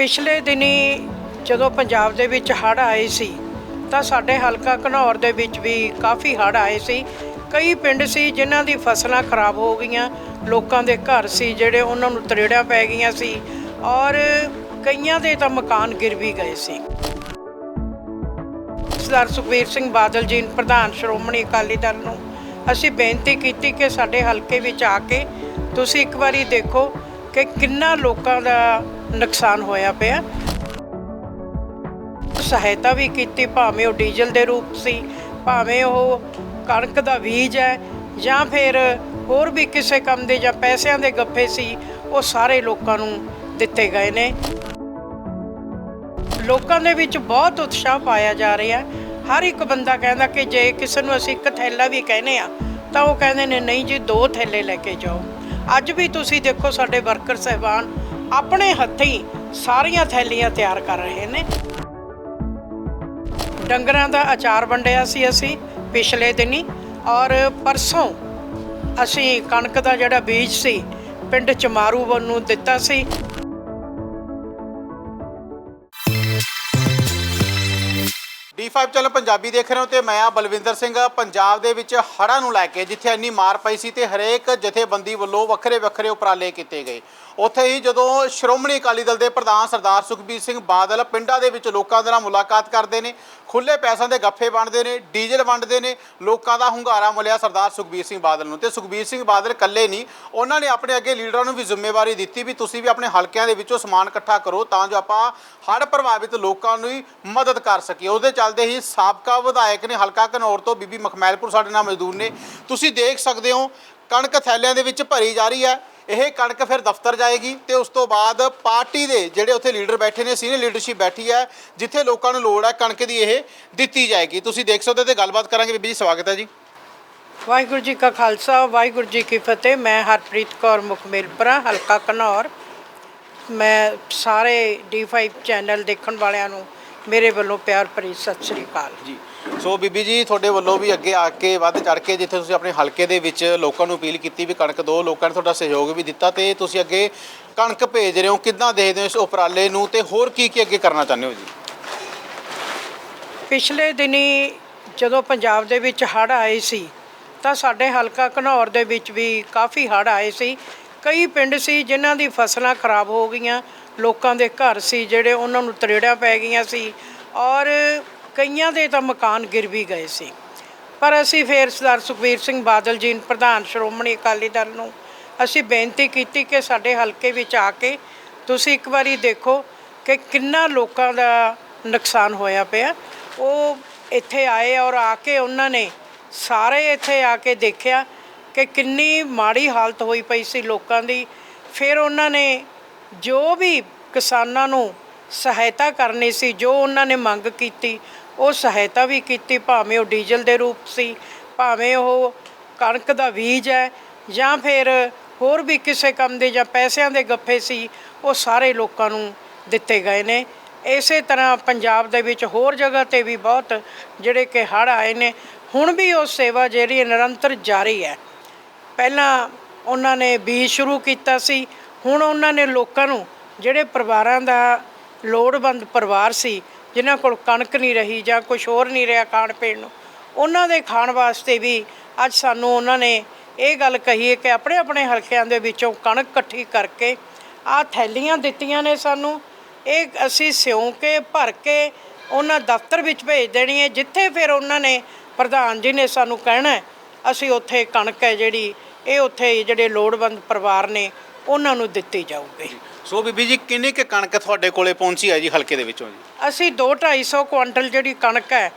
ਪਿਛਲੇ ਦਿਨੀ ਜਦੋਂ ਪੰਜਾਬ ਦੇ ਵਿੱਚ ਹੜ੍ਹ ਆਏ ਸੀ, ਤਾਂ ਸਾਡੇ ਹਲਕਾ ਘਨੌਰ ਦੇ ਵਿੱਚ ਵੀ ਕਾਫੀ ਹੜ੍ਹ ਆਏ ਸੀ। ਕਈ ਪਿੰਡ ਸੀ ਜਿਨ੍ਹਾਂ ਦੀ ਫਸਲਾਂ ਖਰਾਬ ਹੋ ਗਈਆਂ, ਲੋਕਾਂ ਦੇ ਘਰ ਸੀ ਜਿਹੜੇ ਉਹਨਾਂ ਨੂੰ ਤਰੇੜਾਂ ਪੈ ਗਈਆਂ ਸੀ ਔਰ ਕਈਆਂ ਦੇ ਤਾਂ ਮਕਾਨ ਗਿਰ ਵੀ ਗਏ ਸੀ। ਸਰਦਾਰ ਸੁਖਬੀਰ ਸਿੰਘ ਬਾਦਲ ਜੀ, ਪ੍ਰਧਾਨ ਸ਼੍ਰੋਮਣੀ ਅਕਾਲੀ ਦਲ ਨੂੰ ਅਸੀਂ ਬੇਨਤੀ ਕੀਤੀ ਕਿ ਸਾਡੇ ਹਲਕੇ ਵਿੱਚ ਆ ਕੇ ਤੁਸੀਂ ਇੱਕ ਵਾਰੀ ਦੇਖੋ ਕਿ ਕਿੰਨਾ ਲੋਕਾਂ ਦਾ ਨੁਕਸਾਨ ਹੋਇਆ ਪਿਆ। ਸਹਾਇਤਾ ਵੀ ਕੀਤੀ, ਭਾਵੇਂ ਉਹ ਡੀਜ਼ਲ ਦੇ ਰੂਪ ਸੀ, ਭਾਵੇਂ ਉਹ ਕਣਕ ਦਾ ਬੀਜ ਹੈ, ਜਾਂ ਫਿਰ ਹੋਰ ਵੀ ਕਿਸੇ ਕੰਮ ਦੇ ਜਾਂ ਪੈਸਿਆਂ ਦੇ ਗੱਫੇ ਸੀ, ਉਹ ਸਾਰੇ ਲੋਕਾਂ ਨੂੰ ਦਿੱਤੇ ਗਏ ਨੇ। ਲੋਕਾਂ ਦੇ ਵਿੱਚ ਬਹੁਤ ਉਤਸ਼ਾਹ ਪਾਇਆ ਜਾ ਰਿਹਾ ਹਰ ਇੱਕ ਬੰਦਾ ਕਹਿੰਦਾ ਕਿ ਜੇ ਕਿਸੇ ਨੂੰ ਅਸੀਂ ਇੱਕ ਥੈਲਾ ਵੀ ਕਹਿੰਦੇ ਆ ਤਾਂ ਉਹ ਕਹਿੰਦੇ ਨੇ, ਨਹੀਂ ਜੀ, ਦੋ ਥੈਲੇ ਲੈ ਕੇ ਜਾਓ। ਅੱਜ ਵੀ ਤੁਸੀਂ ਦੇਖੋ ਸਾਡੇ ਵਰਕਰ ਸਹਿਬਾਨ ਆਪਣੇ ਹੱਥੀਂ ਸਾਰੀਆਂ ਥੈਲੀਆਂ ਤਿਆਰ ਕਰ ਰਹੇ ਨੇ। ਡੰਗਰਾਂ ਦਾ ਅਚਾਰ ਵੰਡਿਆ ਸੀ ਅਸੀਂ ਪਿਛਲੇ ਦਿਨੀ ਔਰ ਪਰਸੋਂ ਅਸੀਂ ਕਣਕ ਦਾ ਜਿਹੜਾ ਬੀਜ ਸੀ ਪਿੰਡ ਚਮਾਰੂ ਵੱਲ ਨੂੰ ਦਿੱਤਾ ਸੀ। D5 ਚੈਨਲ ਪੰਜਾਬੀ ਦੇਖ ਰਹੇ ਹੋ ਤੇ ਮੈਂ ਆ ਬਲਵਿੰਦਰ ਸਿੰਘ, ਪੰਜਾਬ ਦੇ ਵਿੱਚ ਹੜ੍ਹਾਂ ਨੂੰ ਲੈ ਕੇ ਜਿੱਥੇ ਇੰਨੀ ਮਾਰ ਪਈ ਸੀ ਤੇ ਹਰੇਕ ਜਥੇਬੰਦੀ ਵੱਲੋਂ ਵੱਖਰੇ ਵੱਖਰੇ ਉਪਰਾਲੇ ਕੀਤੇ ਗਏ। ਉੱਥੇ ਹੀ ਜਦੋਂ ਸ਼੍ਰੋਮਣੀ ਅਕਾਲੀ ਦਲ ਦੇ ਪ੍ਰਧਾਨ ਸਰਦਾਰ ਸੁਖਬੀਰ ਸਿੰਘ ਬਾਦਲ ਪਿੰਡਾਂ ਦੇ ਵਿੱਚ ਲੋਕਾਂ ਦੇ ਨਾਲ ਮੁਲਾਕਾਤ ਕਰਦੇ ਨੇ ਖੁੱਲੇ ਪੈਸਿਆਂ ਦੇ ਗੱਫੇ ਵੰਡਦੇ ਨੇ, ਡੀਜ਼ਲ ਵੰਡਦੇ ਨੇ, ਲੋਕਾਂ ਦਾ ਹੁੰਗਾਰਾ ਮਿਲਿਆ ਸਰਦਾਰ ਸੁਖਬੀਰ ਸਿੰਘ ਬਾਦਲ ਨੂੰ। ਤੇ ਸੁਖਬੀਰ ਸਿੰਘ ਬਾਦਲ ਇਕੱਲੇ ਨਹੀਂ, ਉਹਨਾਂ ਨੇ ਆਪਣੇ ਅੱਗੇ ਲੀਡਰਾਂ ਨੂੰ ਵੀ ਜ਼ਿੰਮੇਵਾਰੀ ਦਿੱਤੀ ਵੀ ਤੁਸੀਂ ਵੀ ਆਪਣੇ ਹਲਕਿਆਂ ਦੇ ਵਿੱਚੋਂ ਸਮਾਨ ਇਕੱਠਾ ਕਰੋ ਤਾਂ ਜੋ ਆਪਾਂ ਹੜ੍ਹ ਪ੍ਰਭਾਵਿਤ ਲੋਕਾਂ ਨੂੰ ਹੀ ਮਦਦ ਕਰ ਸਕੀਏ। ਉਹਦੇ ਚੱਲਦੇ ਹੀ ਸਾਬਕਾ ਵਿਧਾਇਕ ਨੇ ਹਲਕਾ ਘਨੌਰ ਤੋਂ ਬੀਬੀ ਮਖਮੈਲਪੁਰ ਸਾਡੇ ਨਾਲ ਮਜ਼ਦੂਰ ਨੇ। ਤੁਸੀਂ ਦੇਖ ਸਕਦੇ ਹੋ, ਕਣਕ ਥੈਲਿਆਂ ਦੇ ਵਿੱਚ ਭਰੀ ਜਾ ਰਹੀ ਹੈ। ਇਹ ਕਣਕ ਫਿਰ ਦਫ਼ਤਰ ਜਾਏਗੀ ਤੇ ਉਸ ਤੋਂ ਬਾਅਦ ਪਾਰਟੀ ਦੇ ਜਿਹੜੇ ਉੱਥੇ ਲੀਡਰ ਬੈਠੇ ਨੇ, ਸੀਨੀਅਰ ਲੀਡਰਸ਼ਿਪ ਬੈਠੀ ਹੈ, ਜਿੱਥੇ ਲੋਕਾਂ ਨੂੰ ਲੋੜ ਹੈ ਕਣਕ ਦੀ ਇਹ ਦਿੱਤੀ ਜਾਏਗੀ। ਤੁਸੀਂ ਦੇਖ ਸਕਦੇ ਤੇ ਗੱਲਬਾਤ ਕਰਾਂਗੇ। ਬੀਬੀ ਜੀ, ਸਵਾਗਤ ਹੈ ਜੀ। ਵਾਹਿਗੁਰੂ ਜੀ ਕਾ ਖਾਲਸਾ, ਵਾਹਿਗੁਰੂ ਜੀ ਕੀ ਫਤਿਹ। ਮੈਂ ਹਰਪ੍ਰੀਤ ਕੌਰ ਮੁਖਮਿਲਪੁਰਾ, ਹਲਕਾ ਘਨੌਰ ਮੈਂ ਸਾਰੇ D5 ਚੈਨਲ ਦੇਖਣ ਵਾਲਿਆਂ ਨੂੰ ਮੇਰੇ ਵੱਲੋਂ ਪਿਆਰ ਭਰੀ ਸਤਿ ਸ੍ਰੀ ਅਕਾਲ। ਜੀ। ਸੋ ਬੀਬੀ ਜੀ ਤੁਹਾਡੇ ਵੱਲੋਂ ਵੀ ਅੱਗੇ ਆ ਕੇ ਵੱਧ ਚੜ ਕੇ ਜਿੱਥੇ ਤੁਸੀਂ ਆਪਣੇ ਹਲਕੇ ਦੇ ਵਿੱਚ ਲੋਕਾਂ ਨੂੰ ਅਪੀਲ ਕੀਤੀ ਵੀ ਕਣਕ ਦੋ ਲੋਕਾਂ ਨੇ ਤੁਹਾਡਾ ਸਹਿਯੋਗ ਵੀ ਦਿੱਤਾ ਤੇ ਤੁਸੀਂ ਅੱਗੇ ਕਣਕ ਭੇਜ ਰਹੇ ਹੋ ਕਿੱਦਾਂ ਦੇਖਦੇ ਹੋ ਇਸ ਉਪਰਾਲੇ ਨੂੰ ਤੇ ਹੋਰ ਕੀ ਕੀ ਅੱਗੇ ਕਰਨਾ ਚਾਹੁੰਦੇ ਹੋ ਜੀ? ਪਿਛਲੇ ਦਿਨੀ ਜਦੋਂ ਪੰਜਾਬ ਦੇ ਵਿੱਚ ਹੜ੍ਹ ਆਏ ਸੀ ਤਾਂ ਸਾਡੇ ਹਲਕਾ ਘਨੌਰ ਦੇ ਵਿੱਚ ਵੀ ਕਾਫੀ ਹੜ੍ਹ ਆਏ ਸੀ। ਕਈ ਪਿੰਡ ਸੀ ਜਿਨ੍ਹਾਂ ਦੀ ਫਸਲਾਂ ਖਰਾਬ ਹੋ ਗਈਆਂ ਲੋਕਾਂ ਦੇ ਘਰ ਸੀ, ਜਿਹੜੇ ਉਹਨਾਂ ਨੂੰ ਤਰੇੜਾਂ ਪੈ ਗਈਆਂ ਸੀ ਔਰ ਕਈਆਂ ਦੇ ਤਾਂ ਮਕਾਨ ਗਿਰ ਵੀ ਗਏ ਸੀ। ਪਰ ਅਸੀਂ ਫੇਰ ਸਰਦਾਰ ਸੁਖਬੀਰ ਸਿੰਘ ਬਾਦਲ ਜੀ ਪ੍ਰਧਾਨ ਸ਼੍ਰੋਮਣੀ ਅਕਾਲੀ ਦਲ ਨੂੰ ਅਸੀਂ ਬੇਨਤੀ ਕੀਤੀ ਕਿ ਸਾਡੇ ਹਲਕੇ ਵਿੱਚ ਆ ਕੇ ਤੁਸੀਂ ਇੱਕ ਵਾਰੀ ਦੇਖੋ ਕਿ ਕਿੰਨਾ ਲੋਕਾਂ ਦਾ ਨੁਕਸਾਨ ਹੋਇਆ ਪਿਆ। ਉਹ ਇੱਥੇ ਆਏ ਔਰ ਆ ਕੇ ਉਹਨਾਂ ਨੇ ਸਾਰੇ ਇੱਥੇ ਆ ਕੇ ਦੇਖਿਆ ਕਿ ਕਿੰਨੀ ਮਾੜੀ ਹਾਲਤ ਹੋਈ ਪਈ ਸੀ ਲੋਕਾਂ ਦੀ। ਫਿਰ ਉਹਨਾਂ ਨੇ ਜੋ ਵੀ ਕਿਸਾਨਾਂ ਨੂੰ ਸਹਾਇਤਾ ਕਰਨੀ ਸੀ, ਜੋ ਉਹਨਾਂ ਨੇ ਮੰਗ ਕੀਤੀ, ਉਹ ਸਹਾਇਤਾ ਵੀ ਕੀਤੀ, ਭਾਵੇਂ ਉਹ ਡੀਜ਼ਲ ਦੇ ਰੂਪ ਸੀ, ਭਾਵੇਂ ਉਹ ਕਣਕ ਦਾ ਬੀਜ ਹੈ, ਜਾਂ ਫਿਰ ਹੋਰ ਵੀ ਕਿਸੇ ਕੰਮ ਦੇ ਜਾਂ ਪੈਸਿਆਂ ਦੇ ਗੱਫੇ ਸੀ, ਉਹ ਸਾਰੇ ਲੋਕਾਂ ਨੂੰ ਦਿੱਤੇ ਗਏ ਨੇ। ਇਸੇ ਤਰ੍ਹਾਂ ਪੰਜਾਬ ਦੇ ਵਿੱਚ ਹੋਰ ਜਗ੍ਹਾ ਤੇ ਵੀ ਬਹੁਤ ਜਿਹੜੇ ਕਿ ਹੜ੍ਹ ਆਏ ਨੇ। ਹੁਣ ਵੀ ਉਹ ਸੇਵਾ ਜਿਹੜੀ ਨਿਰੰਤਰ ਜਾਰੀ ਹੈ। ਪਹਿਲਾਂ ਉਹਨਾਂ ਨੇ ਬੀਜ ਸ਼ੁਰੂ ਕੀਤਾ ਸੀ ਹੁਣ ਉਹਨਾਂ ਨੇ ਲੋਕਾਂ ਨੂੰ, ਜਿਹੜੇ ਪਰਿਵਾਰਾਂ ਦਾ ਲੋੜਵੰਦ ਪਰਿਵਾਰ ਸੀ, ਜਿਨ੍ਹਾਂ ਕੋਲ ਕਣਕ ਨਹੀਂ ਰਹੀ ਜਾਂ ਕੁਝ ਹੋਰ ਨਹੀਂ ਰਿਹਾ ਖਾਣ ਪੀਣ ਨੂੰ, ਉਹਨਾਂ ਦੇ ਖਾਣ ਵਾਸਤੇ ਵੀ ਅੱਜ ਸਾਨੂੰ ਉਹਨਾਂ ਨੇ ਇਹ ਗੱਲ ਕਹੀ ਹੈ ਕਿ ਆਪਣੇ ਆਪਣੇ ਹਲਕਿਆਂ ਦੇ ਵਿੱਚੋਂ ਕਣਕ ਇਕੱਠੀ ਕਰਕੇ ਆਹ ਥੈਲੀਆਂ ਦਿੱਤੀਆਂ ਨੇ ਸਾਨੂੰ। ਇਹ ਅਸੀਂ ਸਿਉਂ ਕੇ, ਭਰ ਕੇ ਉਹਨਾਂ ਦਫ਼ਤਰ ਵਿੱਚ ਭੇਜ ਦੇਣੀ ਹੈ, ਜਿੱਥੇ ਫਿਰ ਉਹਨਾਂ ਨੇ ਪ੍ਰਧਾਨ ਜੀ ਨੇ ਸਾਨੂੰ ਕਹਿਣਾ ਅਸੀਂ ਉੱਥੇ ਕਣਕ ਹੈ ਜਿਹੜੀ, ਇਹ ਉੱਥੇ ਜਿਹੜੇ ਲੋੜਵੰਦ ਪਰਿਵਾਰ ਨੇ ਉਹਨਾਂ ਨੂੰ ਦਿੱਤੀ ਜਾਊਗੀ। ਸੋ ਬੀਬੀ ਜੀ ਕਿੰਨੀ ਕੁ ਕਣਕ ਤੁਹਾਡੇ ਕੋਲੇ ਪਹੁੰਚੀ ਹੈ ਜੀ ਹਲਕੇ ਦੇ ਵਿੱਚੋਂ ਜੀ? ਅਸੀਂ 2-250 ਕੁਆਂਟਲ ਜਿਹੜੀ ਕਣਕ ਹੈ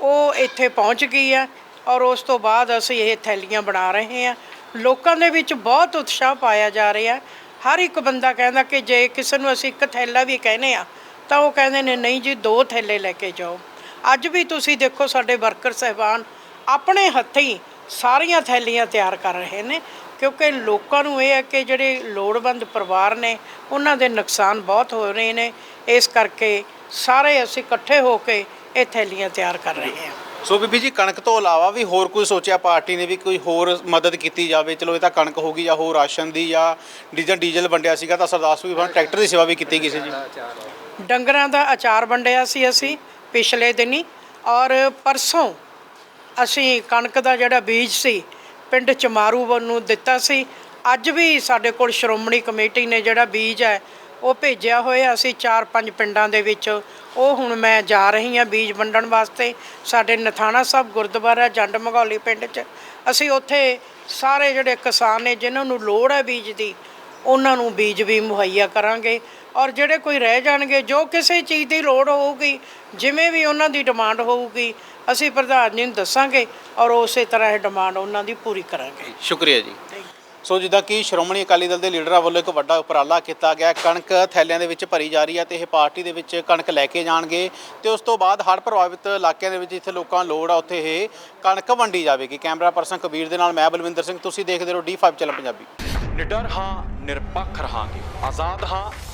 ਉਹ ਇੱਥੇ ਪਹੁੰਚ ਗਈ ਹੈ ਔਰ ਉਸ ਤੋਂ ਬਾਅਦ ਅਸੀਂ ਇਹ ਥੈਲੀਆਂ ਬਣਾ ਰਹੇ ਹਾਂ। ਲੋਕਾਂ ਦੇ ਵਿੱਚ ਬਹੁਤ ਉਤਸ਼ਾਹ ਪਾਇਆ ਜਾ ਰਿਹਾ। ਹਰ ਇੱਕ ਬੰਦਾ ਕਹਿੰਦਾ ਕਿ ਜੇ ਕਿਸੇ ਨੂੰ ਅਸੀਂ ਇੱਕ ਥੈਲਾ ਵੀ ਕਹਿੰਦੇ ਆ ਤਾਂ ਉਹ ਕਹਿੰਦੇ ਨੇ ਨਹੀਂ ਜੀ ਦੋ ਥੈਲੇ ਲੈ ਕੇ ਜਾਓ। ਅੱਜ ਵੀ ਤੁਸੀਂ ਦੇਖੋ ਸਾਡੇ ਵਰਕਰ ਸਹਿਬਾਨ ਆਪਣੇ ਹੱਥੀਂ ਸਾਰੀਆਂ ਥੈਲੀਆਂ ਤਿਆਰ ਕਰ ਰਹੇ ਨੇ। ਕਿਉਂਕਿ ਲੋਕਾਂ ਨੂੰ ਇਹ ਹੈ ਕਿ ਜਿਹੜੇ ਲੋੜਵੰਦ ਪਰਿਵਾਰ ਨੇ ਉਹਨਾਂ ਦੇ ਨੁਕਸਾਨ ਬਹੁਤ ਹੋ ਰਹੇ ਨੇ। ਇਸ ਕਰਕੇ ਸਾਰੇ ਅਸੀਂ ਇਕੱਠੇ ਹੋ ਕੇ ਇਹ ਥੈਲੀਆਂ ਤਿਆਰ ਕਰ ਰਹੇ ਹਾਂ। ਸੋ ਬੀਬੀ ਜੀ ਕਣਕ ਤੋਂ ਇਲਾਵਾ ਵੀ ਹੋਰ ਕੋਈ ਸੋਚਿਆ ਪਾਰਟੀ ਨੇ ਵੀ ਕੋਈ ਹੋਰ ਮਦਦ ਕੀਤੀ ਜਾਵੇ? ਚਲੋ ਇਹ ਤਾਂ ਕਣਕ ਹੋਗੀ ਜਾਂ ਹੋਰ ਰਾਸ਼ਨ ਦੀ ਜਾਂ ਡੀਜ਼ਲ ਡੀਜ਼ਲ ਵੰਡਿਆ ਸੀਗਾ ਤਾਂ ਸਰਦਾਰ ਵੀ ਟਰੈਕਟਰ ਦੀ ਸੇਵਾ ਵੀ ਕੀਤੀ ਗਈ ਸੀ ਜੀ ਡੰਗਰਾਂ ਦਾ ਅਚਾਰ ਵੰਡਿਆ ਸੀ ਅਸੀਂ ਪਿਛਲੇ ਦਿਨੀ ਔਰ ਪਰਸੋਂ ਅਸੀਂ ਕਣਕ ਦਾ ਜਿਹੜਾ ਬੀਜ ਸੀ ਪਿੰਡ ਚਮਾਰੂ ਨੂੰ ਦਿੱਤਾ ਸੀ। ਅੱਜ ਵੀ ਸਾਡੇ ਕੋਲ ਸ਼੍ਰੋਮਣੀ ਕਮੇਟੀ ਨੇ ਜਿਹੜਾ ਬੀਜ ਹੈ, ਉਹ ਭੇਜਿਆ ਹੋਇਆ। ਅਸੀਂ ਚਾਰ ਪੰਜ ਪਿੰਡਾਂ ਦੇ ਵਿੱਚ ਉਹ ਹੁਣ ਮੈਂ ਜਾ ਰਹੀ ਹਾਂ ਬੀਜ ਵੰਡਣ ਵਾਸਤੇ। ਸਾਡੇ ਨਥਾਣਾ ਸਾਹਿਬ ਗੁਰਦੁਆਰਾ, ਜੰਡ ਮਗੌਲੀ ਪਿੰਡ 'ਚ। ਅਸੀਂ ਉੱਥੇ ਸਾਰੇ ਜਿਹੜੇ ਕਿਸਾਨ ਨੇ, ਜਿਨ੍ਹਾਂ ਨੂੰ ਲੋੜ ਹੈ ਬੀਜ ਦੀ, ਉਹਨਾਂ ਨੂੰ ਬੀਜ ਵੀ ਮੁਹੱਈਆ ਕਰਾਂਗੇ। ਔਰ ਜਿਹੜੇ ਕੋਈ ਰਹਿ ਜਾਣਗੇ ਜੋ ਕਿਸੇ ਚੀਜ਼ ਦੀ ਲੋੜ ਹੋਊਗੀ ਜਿਵੇਂ ਵੀ ਉਹਨਾਂ ਦੀ ਡਿਮਾਂਡ ਹੋਊਗੀ ਅਸੀਂ ਪ੍ਰਧਾਨ ਜੀ ਨੂੰ ਦੱਸਾਂਗੇ ਔਰ ਉਸੇ ਤਰ੍ਹਾਂ ਇਹ ਡਿਮਾਂਡ ਉਹਨਾਂ ਦੀ ਪੂਰੀ ਕਰਾਂਗੇ। ਸ਼ੁਕਰੀਆ ਜੀ। ਸੋ ਜਿੱਦਾਂ ਕਿ ਸ਼੍ਰੋਮਣੀ ਅਕਾਲੀ ਦਲ ਦੇ ਲੀਡਰਾਂ ਵੱਲੋਂ ਇੱਕ ਵੱਡਾ ਉਪਰਾਲਾ ਕੀਤਾ ਗਿਆ। ਕਣਕ ਥੈਲਿਆਂ ਦੇ ਵਿੱਚ ਭਰੀ ਜਾ ਰਹੀ ਹੈ ਤੇ ਇਹ ਪਾਰਟੀ ਦੇ ਵਿੱਚ ਕਣਕ ਲੈ ਕੇ ਜਾਣਗੇ ਤੇ ਉਸ ਤੋਂ ਬਾਅਦ ਹੜ੍ਹ ਪ੍ਰਭਾਵਿਤ ਇਲਾਕਿਆਂ ਦੇ ਵਿੱਚ ਜਿੱਥੇ ਲੋਕਾਂ ਨੂੰ ਲੋੜ ਆ ਉੱਥੇ ਇਹ ਕਣਕ ਵੰਡੀ ਜਾਵੇਗੀ। ਕੈਮਰਾ ਪਰਸਨ ਕਬੀਰ ਦੇ ਨਾਲ ਮੈਂ ਬਲਵਿੰਦਰ ਸਿੰਘ ਤੁਸੀਂ ਦੇਖਦੇ ਰਹੋ D5 ਚੈਨਲ ਪੰਜਾਬੀ। ਨਿਡਰ ਹਾਂ ਨਿਰਪੱਖ ਰਹਾਂਗੇ। ਆਜ਼ਾਦ ਹਾਂ